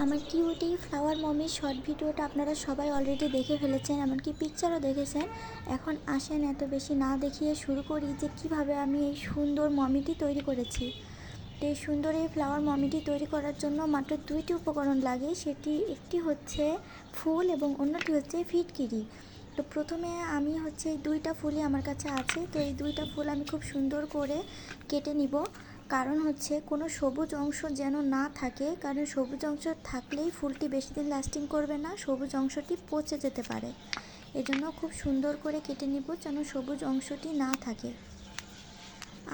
আমার cutie flower মমির short ভিডিওটা আপনারা সবাই অলরেডি দেখে ফেলেছেন, এমনকি পিকচারও দেখেছেন। এখন আসেন এত বেশি না দেখিয়ে শুরু করি যে কীভাবে আমি এই সুন্দর মমিটি তৈরি করেছি। তো এই সুন্দর এই ফ্লাওয়ার মমিটি তৈরি করার জন্য মাত্র দুইটি উপকরণ লাগে, সেটি একটি হচ্ছে ফুল এবং অন্যটি হচ্ছে ফিটকিরি তো প্রথমে আমি হচ্ছে এই দুইটা ফুলই আমার কাছে আছে, তো এই দুইটা ফুল আমি খুব সুন্দর করে কেটে নিব। কারণ হচ্ছে কোনো সবুজ অংশ যেন না থাকে, কারণ সবুজ অংশ থাকলেই ফুলটি বেশি দিন লাস্টিং করবে না, সবুজ অংশটি পচে যেতে পারে। এজন্য খুব সুন্দর করে কেটে নিব যেন সবুজ অংশটি না থাকে।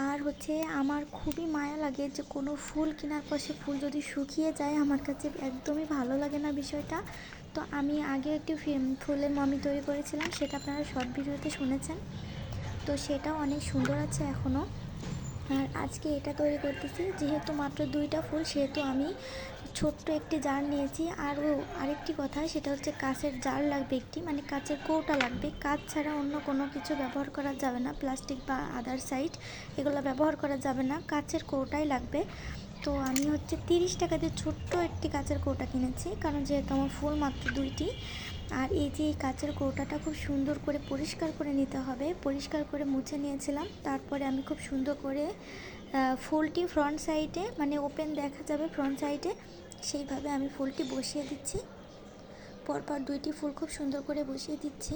আর হচ্ছে আমার খুবই মায়া লাগে যে কোনো ফুল কেনার পর সে ফুল যদি শুকিয়ে যায়, আমার কাছে একদমই ভালো লাগে না বিষয়টা। তো আমি আগে একটি ফুলের মমি তৈরি করেছিলাম, সেটা আপনারা শর্ট ভিডিওতে শুনেছেন। তো সেটাও অনেক সুন্দর আছে এখনও আর আজকে এটা তৈরি করতেছি, যেহেতু মাত্র দুইটা ফুল, সেহেতু আমি ছোট্ট একটি জার নিয়েছি। আরও আরেকটি কথা, সেটা হচ্ছে কাঁচের জার লাগবে একটি মানে কাঁচের কৌটা লাগবে। কাঁচ ছাড়া অন্য কোনো কিছু ব্যবহার করা যাবে না, প্লাস্টিক বা আদার সাইড, এগুলো ব্যবহার করা যাবে না। কাঁচের কৌটাই লাগবে। তো আমি হচ্ছে তিরিশ টাকা দিয়ে ছোট্ট একটি কাঁচের কৌটা কিনেছি, কারণ যেহেতু আমার ফুল মাত্র দুইটি, আর এই যে এই কাচের কৌটাটা খুব সুন্দর করে পরিষ্কার করে নিতে হবে, পরিষ্কার করে মুছে নিয়েছিলাম, তারপরে আমি খুব সুন্দর করে ফুলটি ফ্রন্ট সাইডে মানে ওপেন দেখা যাবে ফ্রন্ট সাইডে সেইভাবে আমি ফুলটি বসিয়ে দিচ্ছি, পরপর দুইটি ফুল খুব সুন্দর করে বসিয়ে দিচ্ছি।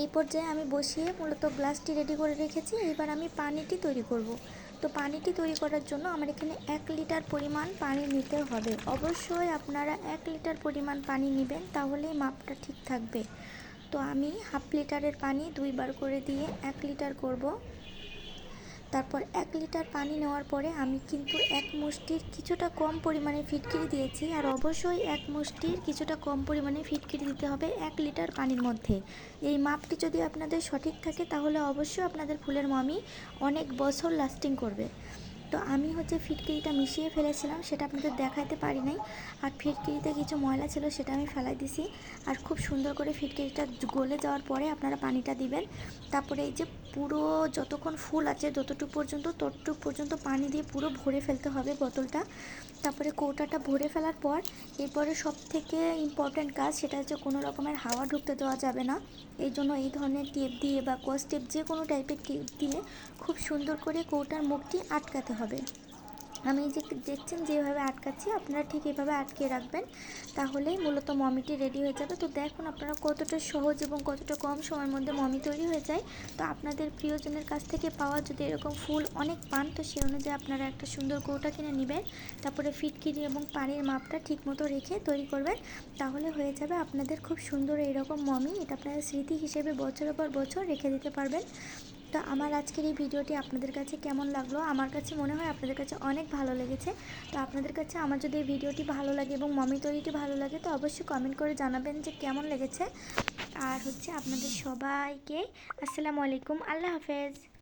এই পর্যায়ে আমি বসিয়ে মূলত গ্লাসটি রেডি করে রেখেছি, এবার আমি পানিটি তৈরি করব। তো পানিটি তৈরি করার জন্য আমার এখানে এক লিটার পরিমাণ পানি নিতে হবে। অবশ্যই আপনারা এক লিটার পরিমাণ পানি নেবেন, তাহলেই মাপটা ঠিক থাকবে। তো আমি হাফ লিটারের পানি দুইবার করে দিয়ে এক লিটার করব। তারপর এক লিটার পানি নেওয়ার পরে আমি কিন্তু এক মুষ্টির কিছুটা কম পরিমাণে ফিটকিরি দিয়েছি। আর অবশ্যই এক মুষ্টির কিছুটা কম পরিমাণে ফিটকিরি দিতে হবে এক লিটার পানির মধ্যে। এই মাপটি যদি আপনাদের সঠিক থাকে, তাহলে অবশ্যই আপনাদের ফুলের মমি অনেক বছর লাস্টিং করবে। তো আমি হচ্ছে ফিটকিরিটা মিশিয়ে ফেলেছিলাম, সেটা আপনাদের দেখাতে পারি নাই। আর ফিটকিরিতে কিছু ময়লা ছিল, সেটা আমি ফেলাই দিছি। আর খুব সুন্দর করে ফিটকিরিটা গলে যাওয়ার পরে আপনারা পানিটা দিবেন। তারপরে এই যে পুরো যতক্ষণ ফুল আছে, যতটুকু পর্যন্ত, ততটুকু পর্যন্ত পানি দিয়ে পুরো ভরে ফেলতে হবে বোতলটা। তারপরে কৌটাটা ভরে ফেলার পর, এরপরে সব থেকে ইম্পর্ট্যান্ট কাজ, সেটা হচ্ছে কোনো রকমের হাওয়া ঢুকতে দেওয়া যাবে না। এই জন্য এই ধরনের টেপ দিয়ে বা কস টেপ যে কোনো টাইপের টেপ দিয়ে খুব সুন্দর করে কৌটার মুখটি আটকাতে হবে। আমি যে দেখছেন যেভাবে আটকাচ্ছি, আপনারা ঠিক এভাবে আটকে রাখবেন। তাহলেই মূলত মমিটি রেডি হয়ে যাবে। তো দেখুন আপনারা কতটা সহজ এবং কতটা কম সময়ের মধ্যে মমি তৈরি হয়ে যায়। তো আপনাদের প্রিয়জনের কাছ থেকে পাওয়া যদি এরকম ফুল অনেক পান, তো সেই অনুযায়ী আপনারা একটা সুন্দর কৌটা কিনে নেবেন। তারপরে ফিটকিরি এবং পানির মাপটা ঠিক মতো রেখে তৈরি করবেন। তাহলে হয়ে যাবে আপনাদের খুব সুন্দর এইরকম মমি। এটা আপনারা স্মৃতি হিসেবে বছরের পর বছর রেখে দিতে পারবেন। তো আমার আজকের এই ভিডিওটি আপনাদের কাছে কেমন লাগল? আমার কাছে মনে হয় আপনাদের কাছে অনেক ভালো লেগেছে। তো আপনাদের কাছে আমার যদি এই ভিডিওটি ভালো লাগে এবং মমি তৈরিটি ভালো লাগে, তো অবশ্যই কমেন্ট করে জানাবেন যে কেমন লেগেছে। আর হচ্ছে আপনাদের সবাইকে আসসালামু আলাইকুম। আল্লাহ হাফেজ।